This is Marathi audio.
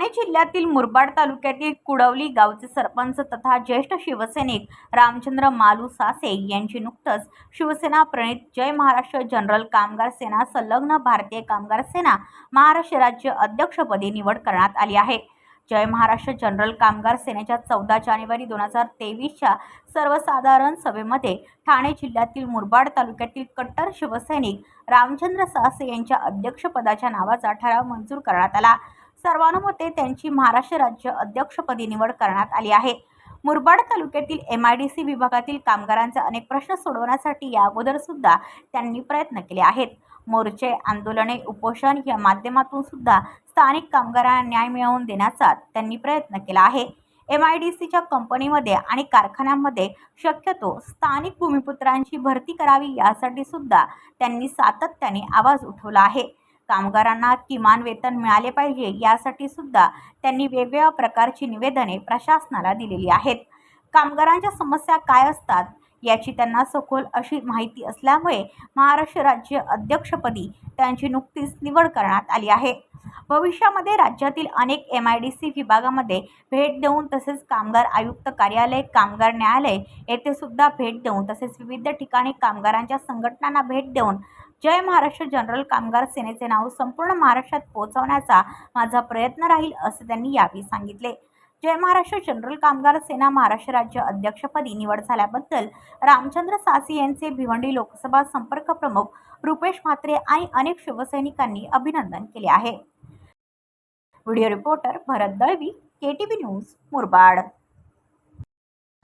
ठाणे जिल्ह्यातील मुरबाड तालुक्यातील कुडवली गावचे सरपंच तथा ज्येष्ठ शिवसैनिक रामचंद्र मालू सासे यांची नुकतंच शिवसेना प्रणित जय महाराष्ट्र जनरल कामगार सेना संलग्न भारतीय कामगार सेना महाराष्ट्र राज्य अध्यक्षपदी निवड करण्यात आली आहे. जय महाराष्ट्र जनरल कामगार सेनेच्या चौदा जानेवारी दोन हजार तेवीसच्या सर्वसाधारण सभेमध्ये ठाणे जिल्ह्यातील मुरबाड तालुक्यातील कट्टर शिवसैनिक रामचंद्र सासे यांच्या अध्यक्षपदाच्या नावाचा ठराव मंजूर करण्यात आला. सर्वानुमते त्यांची महाराष्ट्र राज्य अध्यक्षपदी निवड करण्यात आली आहे. मुरबाड तालुक्यातील एम आय डी सी विभागातील कामगारांचे अनेक प्रश्न सोडवण्यासाठी या अगोदर सुद्धा त्यांनी प्रयत्न केले आहेत. मोर्चे आंदोलने उपोषण या माध्यमातून सुद्धा स्थानिक कामगारांना न्याय मिळवून देण्याचा त्यांनी प्रयत्न केला आहे. एम आय डी सीच्या कंपनीमध्ये आणि कारखान्यांमध्ये शक्यतो स्थानिक भूमिपुत्रांची भरती करावी यासाठी सुद्धा त्यांनी सातत्याने आवाज उठवला आहे. कामगारांना किमान वेतन मिळाले पाहिजे यासाठी सुद्धा त्यांनी वेगवेगळ्या प्रकारची निवेदने प्रशासनाला दिलेली आहेत. कामगारांच्या समस्या काय असतात याची त्यांना सखोल अशी माहिती असल्यामुळे महाराष्ट्र राज्य अध्यक्षपदी त्यांची नुकतीच निवड करण्यात आली आहे. भविष्यामध्ये राज्यातील अनेक एम आय डी सी विभागामध्ये भेट देऊन तसेच कामगार आयुक्त कार्यालय कामगार न्यायालय येथे सुद्धा भेट देऊन तसेच विविध ठिकाणी कामगारांच्या संघटनांना भेट देऊन जय महाराष्ट्र जनरल कामगार सेनेचे नाव संपूर्ण महाराष्ट्रात पोहोचवण्याचा माझा प्रयत्न राहील असे त्यांनी यावेळी सांगितले. जय महाराष्ट्र जनरल कामगार सेना महाराष्ट्र राज्य अध्यक्षपदी निवड झाल्याबद्दल रामचंद्र सासी यांचे भिवंडी लोकसभा संपर्क प्रमुख रुपेश म्हात्रे आणि अनेक शिवसैनिकांनी अभिनंदन केले आहे. Video reporter Bharat Dalvi K T V news Murbad.